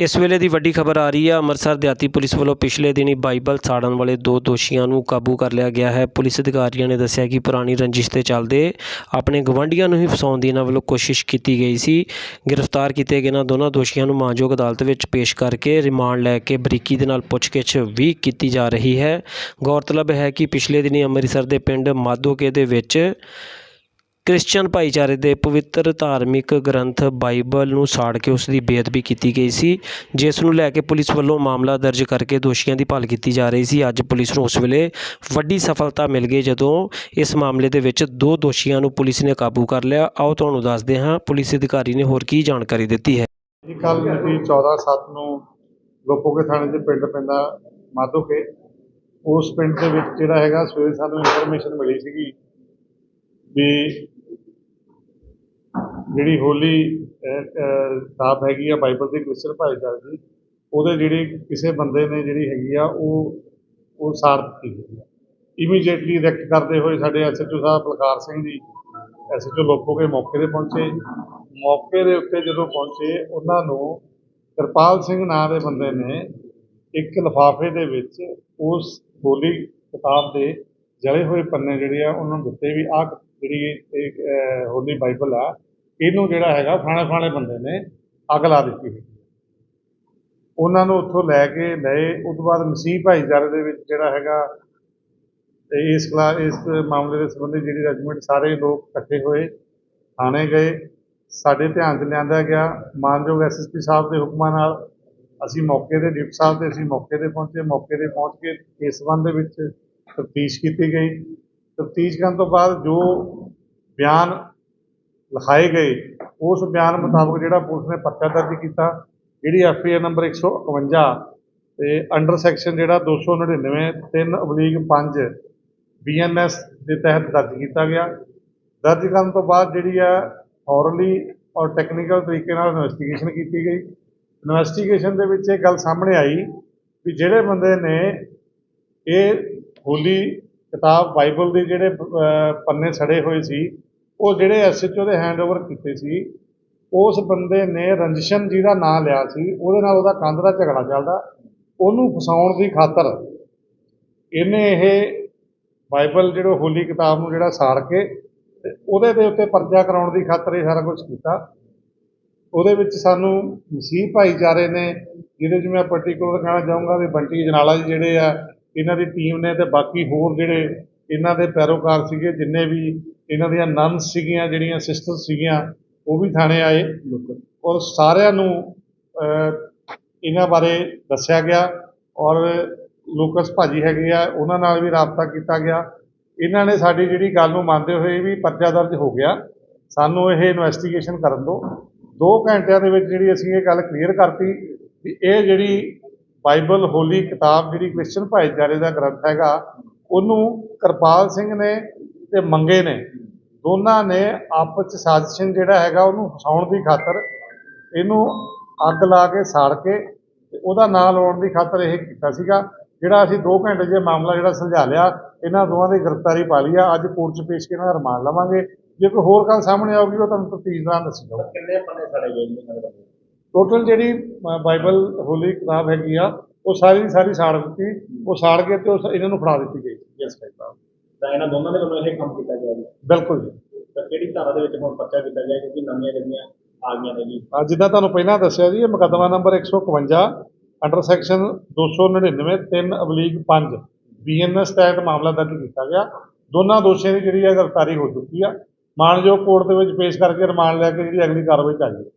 ਇਸ ਵੇਲੇ ਦੀ ਵੱਡੀ ਖਬਰ ਆ ਰਹੀ ਹੈ ਅੰਮ੍ਰਿਤਸਰ ਦਿਹਾਤੀ ਪੁਲਿਸ ਵੱਲੋਂ ਪਿਛਲੇ ਦਿਨੀ ਬਾਈਬਲ ਸਾੜਨ ਵਾਲੇ ਦੋ ਦੋਸ਼ੀਆਂ ਨੂੰ ਕਾਬੂ ਕਰ ਲਿਆ ਗਿਆ ਹੈ। ਪੁਲਿਸ ਅਧਿਕਾਰੀਆਂ ਨੇ ਦੱਸਿਆ ਕਿ ਪੁਰਾਣੀ ਰੰਜਿਸ਼ ਦੇ ਚੱਲਦੇ ਆਪਣੇ ਗਵਾਂਢੀਆਂ ਨੂੰ ਹੀ ਫਸਾਉਣ ਦੀ ਇਹਨਾਂ ਵੱਲੋਂ ਕੋਸ਼ਿਸ਼ ਕੀਤੀ ਗਈ ਸੀ। ਗ੍ਰਿਫਤਾਰ ਕੀਤੇ ਗਏ ਇਹਨਾਂ ਦੋਨਾਂ ਦੋਸ਼ੀਆਂ ਨੂੰ ਮਾਨਯੋਗ ਅਦਾਲਤ ਵਿੱਚ ਪੇਸ਼ ਕਰਕੇ ਰਿਮਾਂਡ ਲੈ ਕੇ ਬਰੀਕੀ ਦੇ ਨਾਲ ਪੁੱਛਗਿੱਛ ਵੀ ਕੀਤੀ ਜਾ ਰਹੀ ਹੈ। ਗੌਰਤਲਬ ਹੈ ਕਿ ਪਿਛਲੇ ਦਿਨੀ ਅੰਮ੍ਰਿਤਸਰ ਦੇ ਪਿੰਡ ਮਾਧੋਕੇ ਦੇ ਵਿੱਚ ਕ੍ਰਿਸਚਨ ਭਾਈਚਾਰੇ ਦੇ ਪਵਿੱਤਰ ਧਾਰਮਿਕ ਗ੍ਰੰਥ ਬਾਈਬਲ ਨੂੰ ਸਾੜ ਕੇ ਉਸ ਦੀ ਬੇਅਦਬੀ ਕੀਤੀ ਗਈ ਸੀ, ਜਿਸ ਨੂੰ ਲੈ ਕੇ ਪੁਲਿਸ ਵੱਲੋਂ ਮਾਮਲਾ ਦਰਜ ਕਰਕੇ ਦੋਸ਼ੀਆਂ ਦੀ ਭਾਲ ਕੀਤੀ ਜਾ ਰਹੀ ਸੀ। ਅੱਜ ਪੁਲਿਸ ਨੂੰ ਉਸ ਵੇਲੇ ਵੱਡੀ ਸਫਲਤਾ ਮਿਲ ਗਈ ਜਦੋਂ ਇਸ ਮਾਮਲੇ ਦੇ ਵਿੱਚ ਦੋ ਦੋਸ਼ੀਆਂ ਨੂੰ ਪੁਲਿਸ ਨੇ ਕਾਬੂ ਕਰ ਲਿਆ। ਆਓ ਤੁਹਾਨੂੰ ਦੱਸਦੇ ਹਾਂ, ਪੁਲਿਸ ਅਧਿਕਾਰੀ ਨੇ ਹੋਰ ਕੀ ਜਾਣਕਾਰੀ ਦਿੱਤੀ ਹੈ? ਜੀ ਕੱਲ ਮਿਤੀ 14/7 ਨੂੰ ਲੋਪੋਕੇ ਥਾਣੇ ਦੇ ਪਿੰਡ ਪੈਂਦਾ ਮਾਧੋਕੇ, ਉਸ ਪਿੰਡ ਦੇ ਵਿੱਚ ਜਿਹੜਾ ਹੈਗਾ ਸਵੇਰੇ ਸਾਨੂੰ ਇਨਫੋਰਮੇਸ਼ਨ ਮਿਲੀ ਸੀਗੀ ਵੀ ਜਿਹੜੀ ਹੋਲੀ ਕਿਤਾਬ ਹੈਗੀ ਆ, ਬਾਈਬਲ ਦੀ ਕ੍ਰਿਸਚਨ ਭਾਈਚਾਰੇ ਦੀ, ਉਹਦੇ ਜਿਹੜੇ ਕਿਸੇ ਬੰਦੇ ਨੇ ਜਿਹੜੀ ਹੈਗੀ ਆ, ਉਹ ਉਹ ਸਾੜ ਦਿੱਤੀ ਹੈਗੀ ਆ। ਇਮੀਡੀਏਟਲੀ ਰੈਕਟ ਕਰਦੇ ਹੋਏ ਸਾਡੇ ਐਸਐਚਓ ਸਾਹਿਬ ਬਲਕਾਰ ਸਿੰਘ ਜੀ ਐਸਐਚਓ ਲੋਪੋਕੇ ਮੌਕੇ ਤੇ ਪਹੁੰਚੇ। ਮੌਕੇ ਦੇ ਉੱਤੇ ਜਦੋਂ ਪਹੁੰਚੇ, ਉਹਨਾਂ ਨੂੰ ਕਿਰਪਾਲ ਸਿੰਘ ਨਾਂ ਦੇ ਬੰਦੇ ਨੇ ਇੱਕ ਲਿਫਾਫੇ ਦੇ ਵਿੱਚ ਉਸ ਹੋਲੀ ਕਿਤਾਬ ਦੇ ਜਲੇ ਹੋਏ ਪੰਨੇ ਜਿਹੜੇ ਆ, ਉਹਨਾਂ ਨੂੰ ਦਿੱਤੇ ਵੀ ਆਹ ਜਿਹੜੀ ਹੋਲੀ ਬਾਈਬਲ ਆ ਇਹਨੂੰ ਜਿਹੜਾ ਹੈਗਾ ਫਾਣੇ ਫਾਣੇ ਬੰਦੇ ਨੇ ਅੱਗ ਲਾ ਦਿੱਤੀ ਸੀ। ਉਹਨਾਂ ਨੂੰ ਉੱਥੋਂ ਲੈ ਕੇ ਲਏ, ਉਸ ਤੋਂ ਬਾਅਦ ਮਸੀਹ ਭਾਈਚਾਰੇ ਦੇ ਵਿੱਚ ਜਿਹੜਾ ਹੈਗਾ ਇਸ ਕਲਾ ਇਸ ਮਾਮਲੇ ਦੇ ਸੰਬੰਧੀ ਜਿਹੜੀ ਰੈਜੀਮੈਂਟ ਸਾਰੇ ਲੋਕ ਇਕੱਠੇ ਹੋਏ, ਥਾਣੇ ਗਏ, ਸਾਡੇ ਧਿਆਨ 'ਚ ਲਿਆਂਦਾ ਗਿਆ, ਮਾਨਯੋਗ ਐਸਐਸਪੀ ਸਾਹਿਬ ਦੇ ਹੁਕਮਾਂ ਨਾਲ ਅਸੀਂ ਮੌਕੇ ਤੇ, ਡਿਪਟੀ ਸਾਹਿਬ ਤੇ ਅਸੀਂ ਮੌਕੇ ਤੇ ਪਹੁੰਚੇ, ਮੌਕੇ ਤੇ ਪਹੁੰਚ ਕੇ ਇਸ ਸੰਬੰਧ ਦੇ ਵਿੱਚ ਤਫਤੀਸ਼ ਕੀਤੀ ਗਈ। ਤਫਤੀਸ਼ ਕਰਨ ਤੋਂ ਬਾਅਦ ਜੋ ਬਿਆਨ ਲਿਖਾਏ ਗਏ, ਉਸ ਬਿਆਨ ਮੁਤਾਬਕ ਜਿਹੜਾ ਪੁਲਿਸ ਨੇ ਪਰਚਾ ਦਰਜ ਕੀਤਾ, ਜਿਹੜੀ ਐਫਆਈਆਰ ਨੰਬਰ 151 ਤੇ ਅੰਡਰ ਸੈਕਸ਼ਨ ਜਿਹੜਾ 299 3 ਅਬਲੀਗ 5 ਬੀਐਨਐਸ ਦੇ ਤਹਿਤ ਦਰਜ ਕੀਤਾ ਗਿਆ। ਦਰਜ ਕਰਨ ਤੋਂ ਬਾਅਦ ਜਿਹੜੀ ਆ ਥੋਰਲੀ ਔਰ ਟੈਕਨੀਕਲ ਤਰੀਕੇ ਨਾਲ ਇਨਵੈਸਟੀਗੇਸ਼ਨ ਕੀਤੀ ਗਈ। ਇਨਵੈਸਟੀਗੇਸ਼ਨ ਦੇ ਵਿੱਚ ਇਹ ਗੱਲ ਸਾਹਮਣੇ ਆਈ ਵੀ ਜਿਹੜੇ ਬੰਦੇ ਨੇ ਇਹ ਹੋਲੀ ਕਿਤਾਬ ਬਾਈਬਲ ਦੇ ਜਿਹੜੇ ਪੰਨੇ ਸੜੇ ਹੋਏ ਸੀ ਉਹ ਜਿਹੜੇ ਐਸਐਚਓ ਦੇ ਹੈਂਡਓਵਰ ਕੀਤੇ ਸੀ, ਉਸ ਬੰਦੇ ਨੇ ਰੰਜਸ਼ਨ ਜੀ ਦਾ ਨਾਂ ਲਿਆ ਸੀ, ਉਹਦੇ ਨਾਲ ਉਹਦਾ ਕੰਧ ਦਾ ਝਗੜਾ ਚੱਲਦਾ, ਉਹਨੂੰ ਫਸਾਉਣ ਦੀ ਖਾਤਰ ਇਹਨੇ ਇਹ ਬਾਈਬਲ ਜਿਹੜਾ ਹੋਲੀ ਕਿਤਾਬ ਨੂੰ ਜਿਹੜਾ ਸਾੜ ਕੇ ਤੇ ਉਹਦੇ ਦੇ ਉੱਤੇ ਪਰਚਾ ਕਰਾਉਣ ਦੀ ਖਾਤਰ ਇਹ ਸਾਰਾ ਕੁਝ ਕੀਤਾ। ਉਹਦੇ ਵਿੱਚ ਸਾਨੂੰ ਮਸੀਹ ਭਾਈਚਾਰੇ ਨੇ, ਜਿਹਦੇ 'ਚ ਮੈਂ ਪਾਰਟਿਕੂਲਰ ਕਹਿਣਾ ਚਾਹੂੰਗਾ ਵੀ ਬੰਟੀ ਜਨਾਲਾ ਜੀ ਜਿਹੜੇ ਆ, ਇਹਨਾਂ ਦੀ ਟੀਮ ਨੇ ਤੇ ਬਾਕੀ ਹੋਰ ਜਿਹੜੇ ਇਹਨਾਂ ਦੇ ਪੈਰੋਕਾਰ ਸੀਗੇ, ਜਿੰਨੇ ਵੀ ਇਹਨਾਂ ਦੀਆਂ ਨਨਸ ਸੀਗੀਆਂ, ਜਿਹੜੀਆਂ ਸਿਸਟਰ ਸੀਗੀਆਂ, ਉਹ ਵੀ ਥਾਣੇ ਆਏ ਔਰ ਸਾਰਿਆਂ ਨੂੰ ਇਹਨਾਂ ਬਾਰੇ ਦੱਸਿਆ ਗਿਆ ਔਰ ਲੋਕਸ ਭਾਜੀ ਹੈਗੇ ਆ, ਉਹਨਾਂ ਨਾਲ ਵੀ ਰਾਬਤਾ ਕੀਤਾ ਗਿਆ। ਇਹਨਾਂ ਨੇ ਸਾਡੀ ਜਿਹੜੀ ਗੱਲ ਨੂੰ ਮੰਨਦੇ ਹੋਏ ਵੀ ਪਰਚਾ ਦਰਜ ਹੋ ਗਿਆ। ਸਾਨੂੰ ਇਹ ਇਨਵੈਸਟੀਗੇਸ਼ਨ ਕਰਨ ਦਿਓ। 2 ਘੰਟਿਆਂ ਦੇ ਵਿੱਚ ਜਿਹੜੀ ਅਸੀਂ ਇਹ ਗੱਲ ਕਲੀਅਰ ਕਰਤੀ ਵੀ ਇਹ ਜਿਹੜੀ ਬਾਈਬਲ ਹੋਲੀ ਕਿਤਾਬ ਜਿਹੜੀ ਕ੍ਰਿਸਚਨ ਭਾਈਚਾਰੇ ਦਾ ਗ੍ਰੰਥ ਹੈਗਾ, ਉਹਨੂੰ ਕਿਰਪਾਲ ਸਿੰਘ ਨੇ ਤੇ ਮੰਗੇ ਨੇ। ਦੋਨਾਂ ਨੇ ਆਪਸ ਚ ਸਾਜ਼ਿਸ਼ ਜਿਹੜਾ ਹੈਗਾ ਉਹਨੂੰ ਫਸਾਉਣ ਦੀ ਖਾਤਰ ਇਹਨੂੰ ਅੱਗ ਲਾ ਕੇ ਸਾੜ ਕੇ ਤੇ ਉਹਦਾ ਨਾਂ ਲਾਉਣ ਦੀ ਖਾਤਰ ਇਹ ਕੀਤਾ ਸੀਗਾ ਜਿਹੜਾ ਅਸੀਂ 2 ਘੰਟੇ ਇਹ ਮਾਮਲਾ ਜਿਹੜਾ ਸੁਲਝਾ ਲਿਆ ਇਹਨਾਂ ਦੋਵਾਂ ਦੀ ਗ੍ਰਿਫਤਾਰੀ ਪਾ ਲਈ ਆ ਅੱਜ ਕੋਰਟ 'ਚ ਪੇਸ਼ ਕੇ ਇਹਨਾਂ ਦਾ ਰਿਮਾਂਡ ਲਵਾਂਗੇ। ਜੇ ਕੋਈ ਹੋਰ ਗੱਲ ਸਾਹਮਣੇ ਆਊਗੀ ਉਹ ਤੁਹਾਨੂੰ ਤਫਤੀਸ਼ ਦੌਰਾਨ ਦੱਸੀ ਜਾਊਗੀ ਕਿੰਨੇ ਪੰਨੇ ਸੜੇ ਗਏ ਜੀ? ਟੋਟਲ ਜਿਹੜੀ ਬਾਈਬਲ ਹੋਲੀ ਕਿਤਾਬ ਹੈਗੀ ਆ ਉਹ ਸਾਰੀ ਦੀ ਸਾਰੀ ਸਾੜ ਦਿੱਤੀ ਉਹ ਸਾੜ ਕੇ ਤੇ ਉਹ ਇਹਨਾਂ ਨੂੰ ਫੜਾ ਦਿੱਤੀ ਗਈ। ਯੈਸ ਭਾਈ ਸਾਹਿਬ ਤਾਂ ਇਹਨਾਂ ਦੋਨਾਂ ਦੇ ਵੱਲੋਂ ਇਹ ਕੰਮ ਕੀਤਾ ਗਿਆ ਜੀ। ਬਿਲਕੁਲ ਜੀ। ਤਾਂ ਕਿਹੜੀ ਧਾਰਾ ਦੇ ਵਿੱਚ ਹੁਣ ਪਰਚਾ ਕੀਤਾ ਗਿਆ ਕਿਉਂਕਿ ਨਵੀਆਂ ਜਿਹੜੀਆਂ ਆ ਗਈਆਂ ਨੇ ਜੀ। ਅੱਜ ਜਿੱਦਾਂ ਤੁਹਾਨੂੰ ਪਹਿਲਾਂ ਦੱਸਿਆ ਜੀ ਇਹ ਮੁਕੱਦਮਾ ਨੰਬਰ 151 ਅੰਡਰ ਸੈਕਸ਼ਨ 299 3 ਅਬਲੀਗ 5 ਬੀਐਨਐਸ ਤਹਿਤ ਮਾਮਲਾ ਦਰਜ ਕੀਤਾ ਗਿਆ। ਦੋਨਾਂ ਦੋਸ਼ੀਆਂ ਦੀ ਜਿਹੜੀ ਹੈ ਗ੍ਰਿਫਤਾਰੀ ਹੋ ਚੁੱਕੀ ਆ। ਮਾਨਯੋਗ ਕੋਰਟ ਦੇ ਵਿੱਚ ਪੇਸ਼ ਕਰਕੇ ਰਿਮਾਂਡ ਲੈ ਕੇ ਜਿਹੜੀ ਅਗਲੀ ਕਾਰਵਾਈ ਚਾਹੀਦੀ